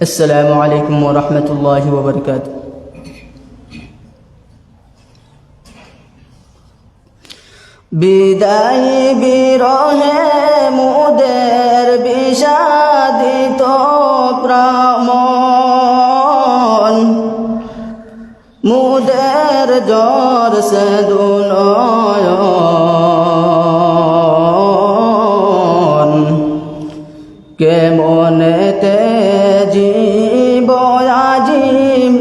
السلام عليكم ورحمة الله وبركاته বিদায় বিরহে মুদের মুদের জ্বর সে দুনয়ন। কেমনেতে জীব আজি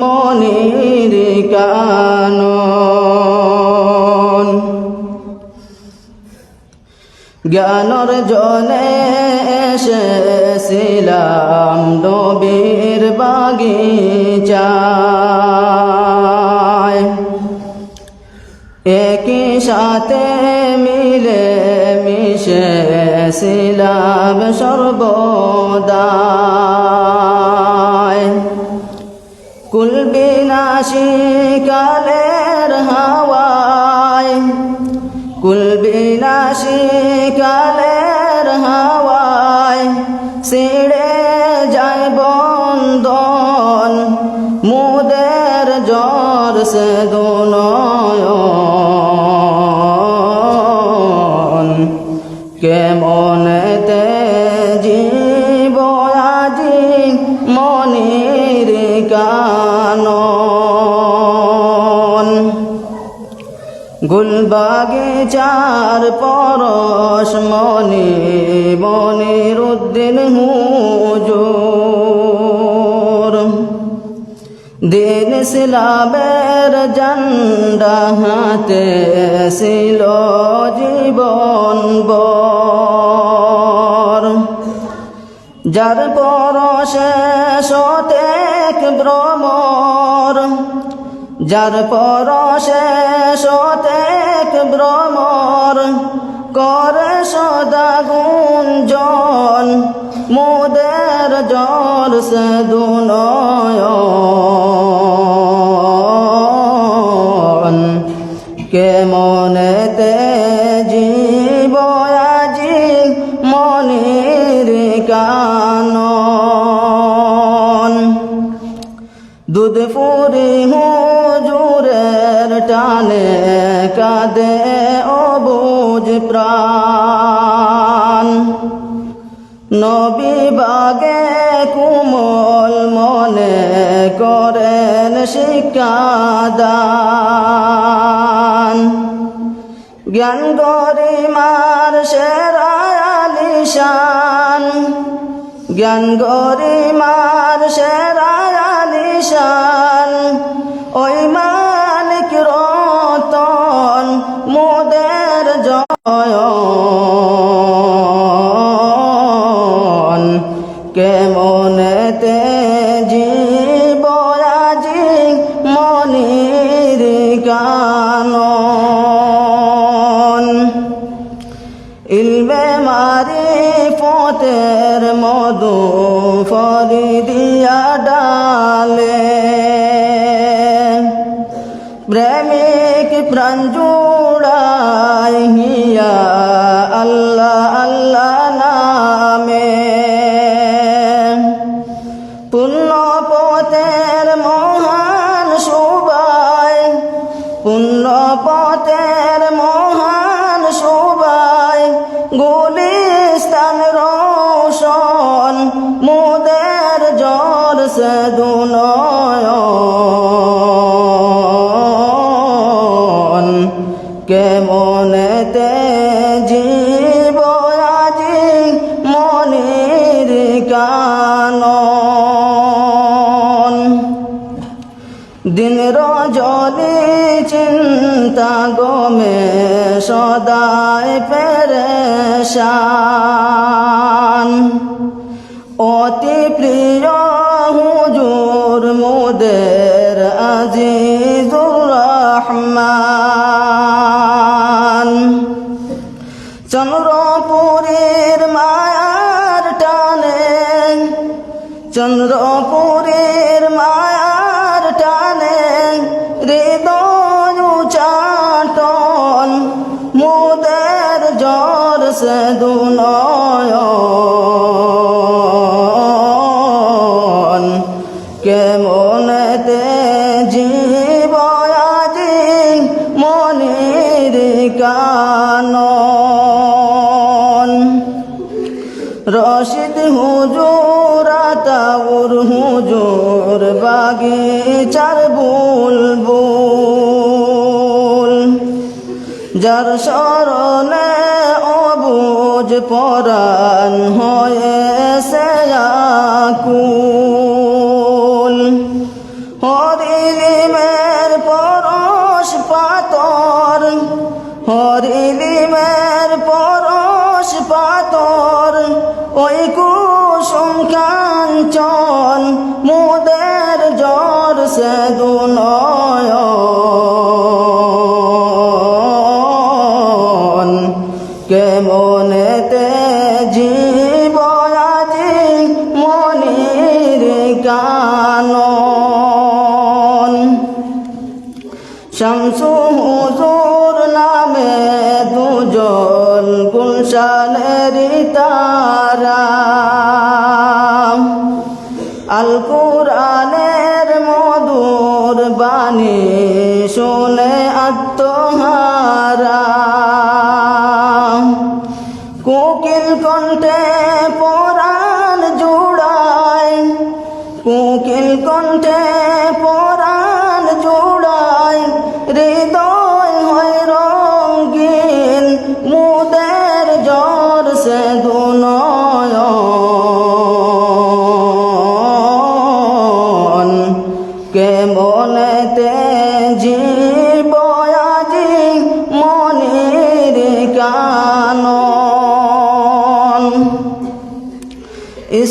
মনির কানন। জ্ঞানর জনে এসেছিলাম নবীর বাগিচায় সাথে মিলে মিশেছিলাম সর্বদায় কুল বিনাশী কালের হাওয়ায় কুল কালের হাওয়ায় ছিড়ে যায় বন্ধন, মুদের জ্বর সে দুনয়ন গুলবাগিচার পরশ মনি মনির উদ্দিন হুজুর। দিন ইসলামের জন্ডা হাতে ছিল জীবন বর। যার পরশে সতেক ভ্রমর যার পরশে সতেক ভ্রমর করে সদা গুঞ্জন। মোদের জল সে দুনয়ন। টানে কাঁদে অবুজ প্রাণ। নবী বাগে কুমল মনে করেন শিকাদান জ্ঞান গরিমার সেরায়ালিশান জ্ঞান গরিমার সেরায়ালিশান ওই Oi, oi. সে দুনয়ন। কেমনেতে জীব আজি মনির কানন। দিন রজনী চিন্তা গমে সদায় পেরেশান। অতি প্রিয় মুদের আজিজুর রহমান। চন্দ্রপুরীর মায়ার টানে চন্দ্রপুরীর মায়ার টানে হৃদয় চাটন মো সে দুনয়ন রশিদ হুজুর আতাউর হুজুর বাগিচার বুলবুল। যার স্মরণে অবুজ পরাণ হয়েছে আকুল। কানন শামসু হুজুর নামে দুজন গুলশানের তারা। আল কুরআনের মধুর বাণী শুনে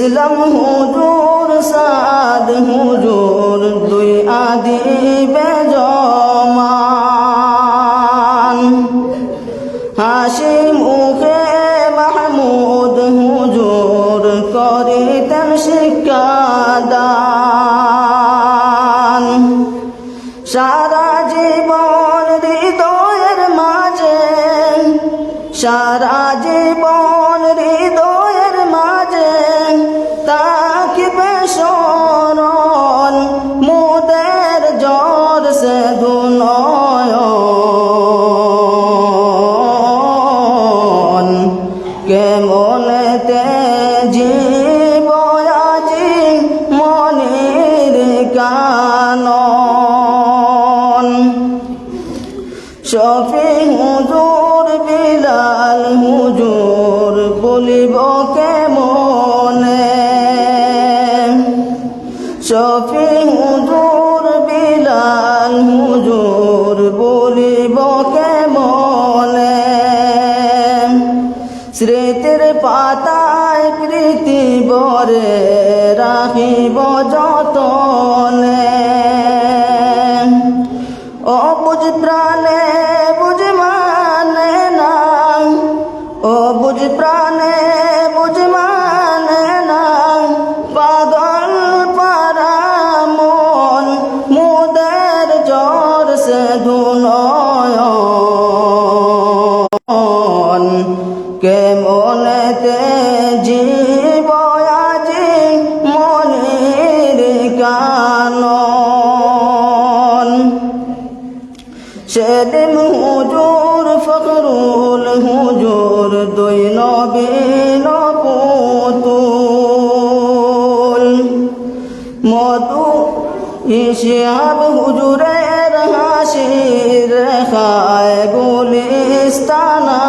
ইসলাম হুজুর, সাদ হুজুর, দুই আদি বেজমান হাসি মুখে মাহমুদ হুজুর করিতেন শিক্ষাদান সারা জীবন হৃদয়ের মাঝে, সারা হুজুর বিলাল হুজুর বলিব কেমনে? স্মৃতির পাতায় প্রীতি বরে রাখিব যতনে সেদিন হুজুর ফখরুল হুজুর দুই নবীন পুতুল মধু ইশিয়াব হুজুরের হাসির খায় গুলিস্তানা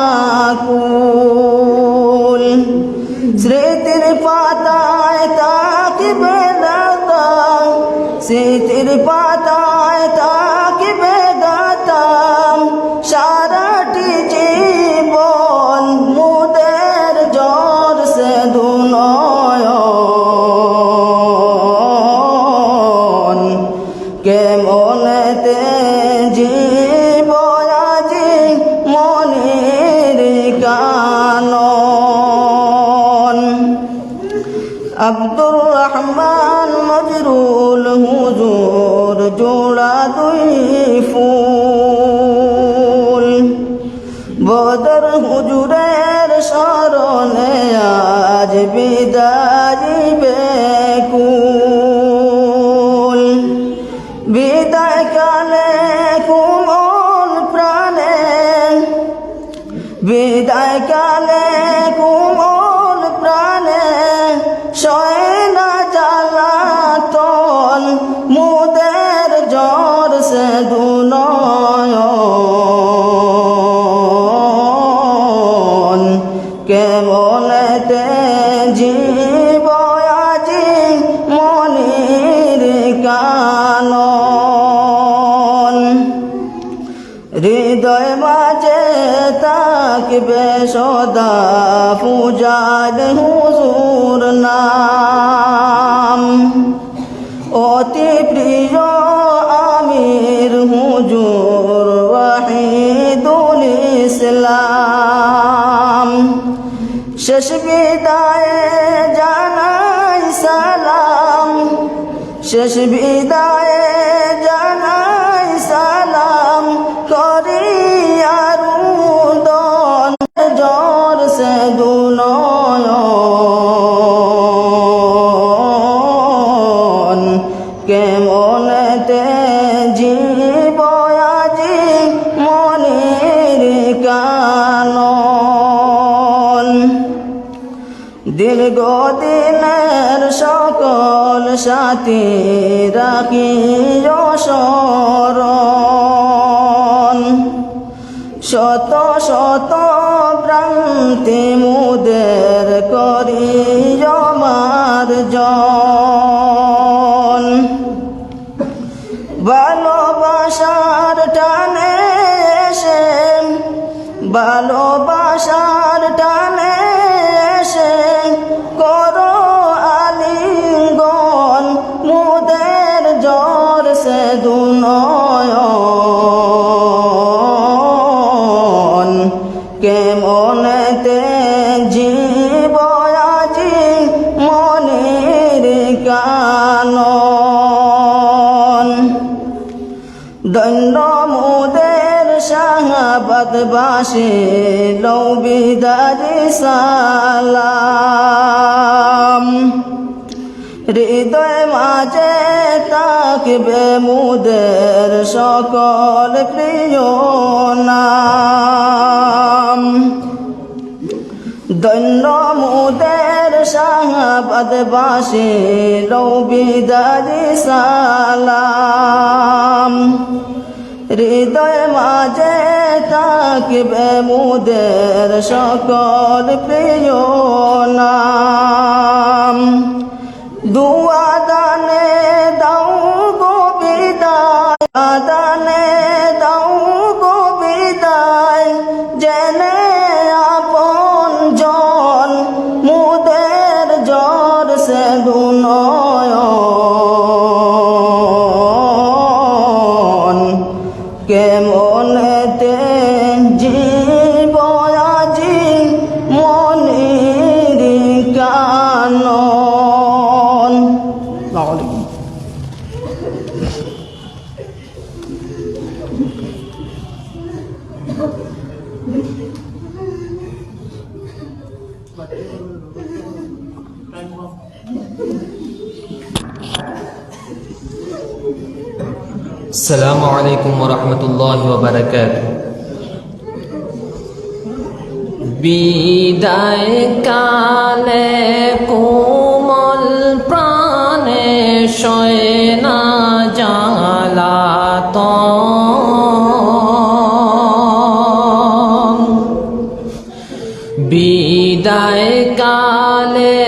তাকবে সদা পূজার হুজুর নাম। অতি প্রিয় আমির হুজুর ওয়াহিদুল ইসলাম। শেষ বিদায়ে জানাই সালাম। শেষ বিদায়ে দীর্ঘদিনের সকল সাথী রাখি স্মরণ শত শত ভ্রান্তি মুদের করি আমার জন ভালোবাসার টানে সে ভালোবাসার কেমনতে জীব আজি মনির কানন? দৈন্য মুদের শাহাবাদবাসী লৌবিদারি সালাম। হৃদয় মাঝে তাকবে মুদের সকল প্রিয় নাম। দৈন্য মুদের শাহাবাদবাসী লৌবিদারি সালাম। হৃদয় মাঝে তাকবে মুদের সকল প্রিয় নাম। السلام عليكم ورحمة الله وبركاته বিদায় কালে কোমল প্রাণে শয়ে না জালাত বিদায় কালে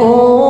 কোমল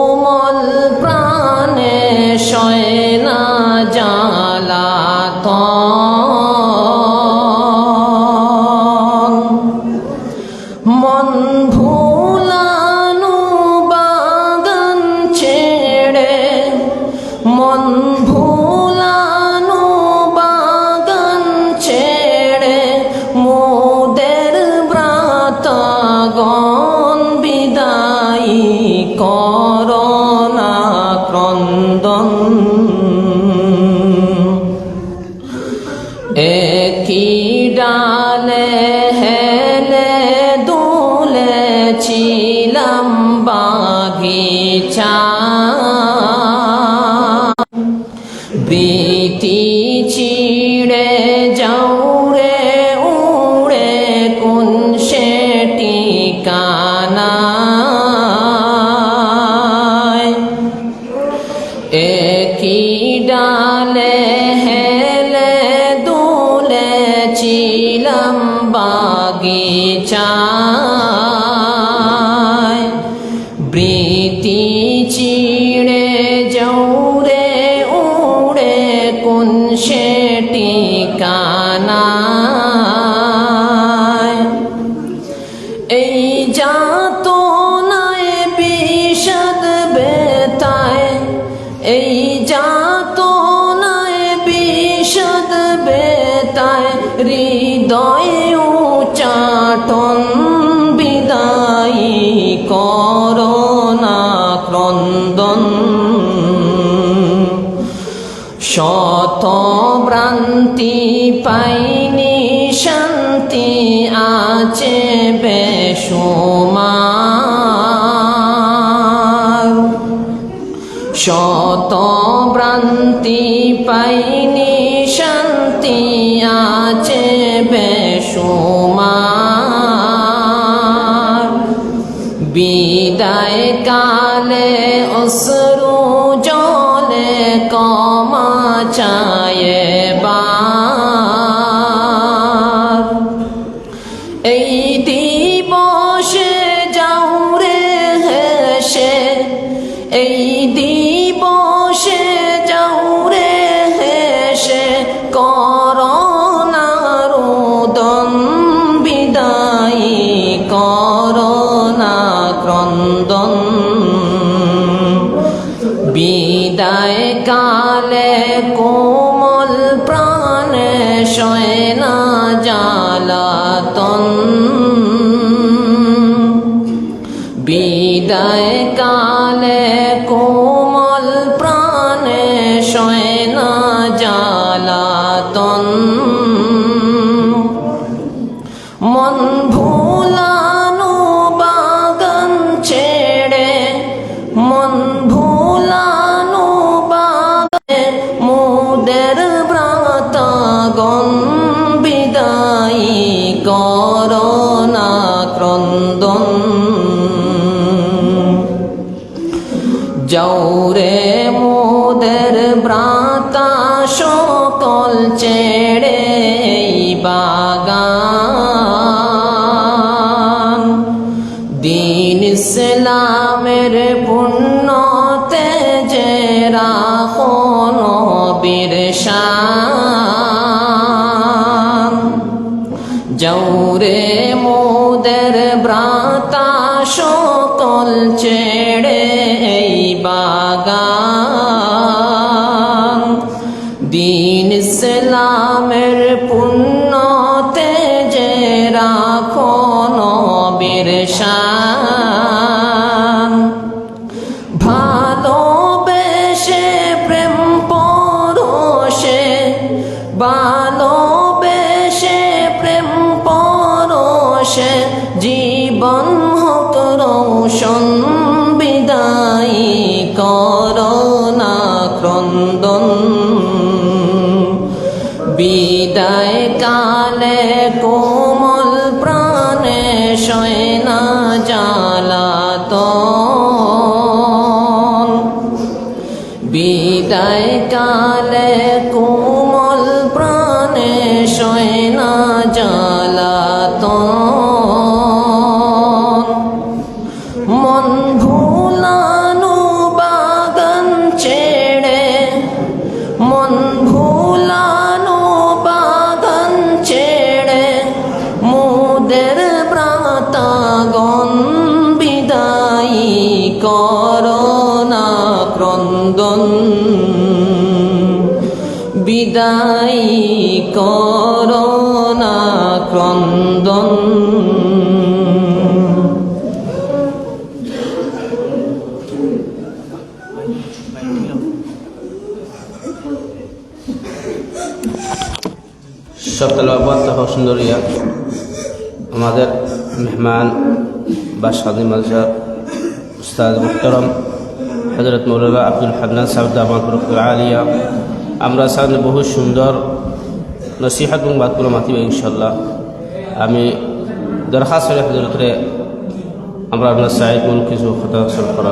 কি ডালে হেলে দুলেছিলাম বাগিচা れ পাইনি শান্তি, আছে বেসুমার শত ভ্রান্তি পাইনি শান্তি, আছে বেসুমার বিদায় কালে অশ্রু জলে কমা চায়ে। কালে কোমল বাগান। দিন ইসলামের পুণ্যতে যে রাখো নবীর শান। শয়না জালাতন। বিদায় কালে ক্রন্দন সপ্তাহ সুন্দরিয়া, আমাদের মেহমান বাদশাহী মাজার উস্তাদ মুহতরম হজরত মৌলানা আব্দুল হান্নান সাহেব দামাত আলিয়া। আমরা সামনে বহু সুন্দর নসিহাত এবং বাতগুলো মাতিব ইনশাল্লাহ আমি দরখাস্ত হজরতরে আমরা আপনার সাহেব কিছু কথা করা